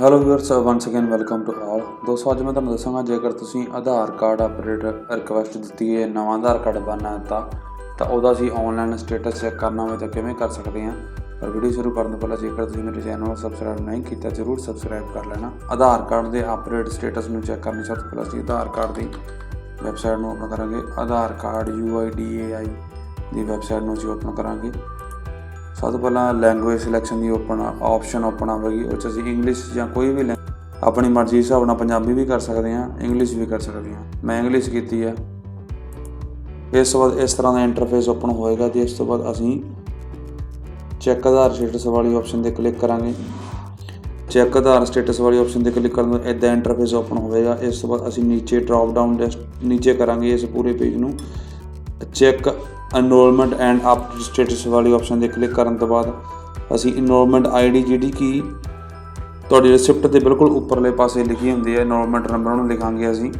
Hello viewers once again welcome to all ਦੋਸਤੋ, ਅੱਜ ਮੈਂ ਤੁਹਾਨੂੰ ਦੱਸਾਂਗਾ, ਜੇਕਰ ਤੁਸੀਂ ਆਧਾਰ ਕਾਰਡ ਅਪਡੇਟ ਰਿਕਵੈਸਟ ਦਿੱਤੀ ਹੈ, ਨਵਾਂ ਆਧਾਰ ਕਾਰਡ ਬਣਨਾ ਹੈ ਤਾਂ ਤਾਂ ਉਹਦਾ ਅਸੀਂ ਆਨਲਾਈਨ ਸਟੇਟਸ ਚੈੱਕ ਕਰਨਾ ਹੋਵੇ ਤਾਂ ਕਿਵੇਂ ਕਰ ਸਕਦੇ ਹਾਂ। ਪਰ ਵੀਡੀਓ ਸ਼ੁਰੂ ਕਰਨ ਤੋਂ ਪਹਿਲਾਂ, ਜੇਕਰ ਤੁਸੀਂ ਮੇਰੇ ਚੈਨਲ ਨੂੰ ਸਬਸਕ੍ਰਾਈਬ ਨਹੀਂ ਕੀਤਾ, ਜ਼ਰੂਰ ਸਬਸਕ੍ਰਾਈਬ ਕਰ ਲੈਣਾ। ਆਧਾਰ ਕਾਰਡ ਦੇ ਅਪਡੇਟ ਸਟੇਟਸ ਨੂੰ ਚੈੱਕ ਕਰਨੀ ਸਭ ਤੋਂ ਪਹਿਲਾਂ ਅਸੀਂ ਆਧਾਰ ਕਾਰਡ ਦੀ ਵੈਬਸਾਈਟ ਨੂੰ ਓਪਨ ਕਰਾਂਗੇ। ਆਧਾਰ ਕਾਰਡ UIDAI ਦੀ ਵੈਬਸਾਈਟ ਨੂੰ ਅਸੀਂ ਓਪਨ ਕਰਾਂਗੇ। ਸਭ ਤੋਂ ਪਹਿਲਾਂ ਲੈਂਗੁਏਜ ਸਿਲੈਕਸ਼ਨ ਦੀ ਓਪਨ ਆਪਸ਼ਨ ਓਪਨ ਆਵੇਗੀ ਉਹ 'ਚ ਅਸੀਂ ਇੰਗਲਿਸ਼ ਜਾਂ ਕੋਈ ਵੀ ਲੈਂ- ਆਪਣੀ ਮਰਜ਼ੀ ਹਿਸਾਬ ਨਾਲ ਪੰਜਾਬੀ ਵੀ ਕਰ ਸਕਦੇ ਹਾਂ ਇੰਗਲਿਸ਼ ਵੀ ਕਰ ਸਕਦੇ ਹਾਂ। ਮੈਂ ਇੰਗਲਿਸ਼ ਕੀਤੀ ਹੈ ਇਸ ਤੋਂ ਬਾਅਦ ਇਸ ਤਰ੍ਹਾਂ ਦਾ ਇੰਟਰਫੇਸ ਓਪਨ ਹੋਏਗਾ ਤੇ ਇਸ ਤੋਂ ਬਾਅਦ ਅਸੀਂ ਚੈੱਕ ਆਧਾਰ ਸਟੇਟਸ ਵਾਲੀ ਆਪਸ਼ਨ ਤੇ ਕਲਿੱਕ ਕਰਾਂਗੇ। ਚੈੱਕ ਆਧਾਰ ਸਟੇਟਸ ਵਾਲੀ ਆਪਸ਼ਨ ਤੇ ਕਲਿੱਕ ਕਰਨ ਤੋਂ ਇਦਾਂ ਇੰਟਰਫੇਸ ਓਪਨ ਹੋਵੇਗਾ। ਇਸ ਤੋਂ ਬਾਅਦ ਅਸੀਂ ਨੀਚੇ ਡ੍ਰੌਪ ਡਾਊਨ ਲਿਸਟ ਨੀਚੇ ਕਰਾਂਗੇ ਇਸ ਪੂਰੇ ਪੇਜ ਨੂੰ। Check enrolment and update status ਵਾਲੀ ਆਪਸ਼ਨ ਤੇ ਕਲਿੱਕ ਕਰਨ ਤੋਂ ਬਾਅਦ ਅਸੀਂ ਐਨਰੋਲਮੈਂਟ ਆਈਡੀ ਜਿਹੜੀ ਕਿ ਤੁਹਾਡੀ ਰਿਸਿਪਟ ਦੇ ਬਿਲਕੁਲ ਉੱਪਰਲੇ ਪਾਸੇ ਲਿਖੀ ਹੁੰਦੀ ਹੈ ਐਨਰੋਲਮੈਂਟ ਨੰਬਰ ਉਹਨੂੰ ਲਿਖਾਂਗੇ ਅਸੀਂ।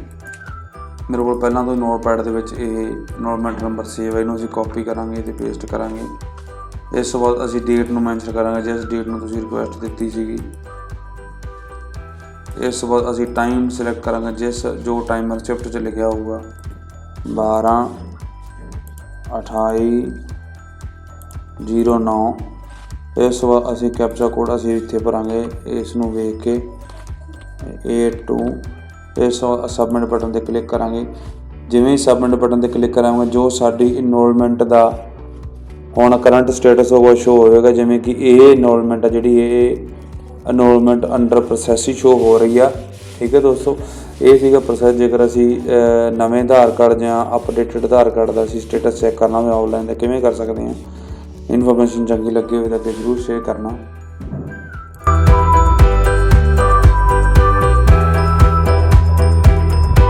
ਮੇਰੇ ਕੋਲ ਪਹਿਲਾਂ ਤੋਂ ਨੋਟਪੈਡ ਦੇ ਵਿੱਚ ਇਹ ਐਨਰੋਲਮੈਂਟ ਨੰਬਰ ਸੇਵ ਹੈ, ਇਹਨੂੰ ਅਸੀਂ ਕਾਪੀ ਕਰਾਂਗੇ ਤੇ ਪੇਸਟ ਕਰਾਂਗੇ। ਇਸ ਤੋਂ ਬਾਅਦ ਅਸੀਂ ਡੇਟ ਨੂੰ ਮੈਂਸ਼ਨ ਕਰਾਂਗੇ, ਜਿਸ ਡੇਟ ਨੂੰ ਤੁਸੀਂ ਰਿਕੁਐਸਟ ਦਿੱਤੀ ਸੀਗੀ। ਇਸ ਤੋਂ ਬਾਅਦ ਅਸੀਂ ਟਾਈਮ ਸਿਲੈਕਟ ਕਰਾਂਗੇ, ਜਿਸ ਜੋ ਟਾਈਮਰ ਸ਼ਿਫਟ 'ਚ ਲਿਖਿਆ ਹੋਊਗਾ 12 28 09 ਇਸ ਤੋਂ ਬਾਅਦ ਅਸੀਂ ਕੈਪਚਾ ਕੋਡ ਅਸੀਂ ਇੱਥੇ ਭਰਾਂਗੇ। ਇਸ ਨੂੰ ਵੇਖ ਕੇ 82 ਇਸ ਤੋਂ ਬਾਅਦ ਸਬਮਿਟ ਬਟਨ ਤੇ ਕਲਿੱਕ ਕਰਾਂਗੇ। ਜਿਵੇਂ ਹੀ ਸਬਮਿਟ ਬਟਨ ਤੇ ਕਲਿੱਕ ਕਰਾਂਗੇ, ਜੋ ਸਾਡੀ ਇਨਰੋਲਮੈਂਟ ਦਾ ਹੁਣ ਕਰੰਟ ਸਟੇਟਸ ਹੋਗਾ ਸ਼ੋ ਹੋਵੇਗਾ। ਜਿਵੇਂ ਕਿ ਇਹ ਇਨਰੋਲਮੈਂਟ ਆ ਜਿਹੜੀ ਇਹ ਇਨਰੋਲਮੈਂਟ ਅੰਡਰ ਪ੍ਰੋਸੈਸ ਹੀ ਸ਼ੋ ਹੋ ਰਹੀ ਆ। ਠੀਕ ਹੈ ਦੋਸਤੋ, ਇਹ ਸੀਗਾ ਪ੍ਰੋਸੈਸ ਜੇਕਰ ਅਸੀਂ ਨਵੇਂ ਆਧਾਰ ਕਾਰਡ ਜਾਂ ਅਪਡੇਟਡ ਆਧਾਰ ਕਾਰਡ ਦਾ ਅਸੀਂ ਸਟੇਟਸ ਚੈੱਕ ਕਰਨਾ ਹੋਵੇ ਆਨਲਾਈਨ ਦਾ ਕਿਵੇਂ ਕਰ ਸਕਦੇ ਹਾਂ ਇਨਫੋਰਮੇਸ਼ਨ ਚੰਗੀ ਲੱਗੀ ਹੋਵੇ ਤਾਂ ਜ਼ਰੂਰ ਸ਼ੇਅਰ ਕਰਨਾ।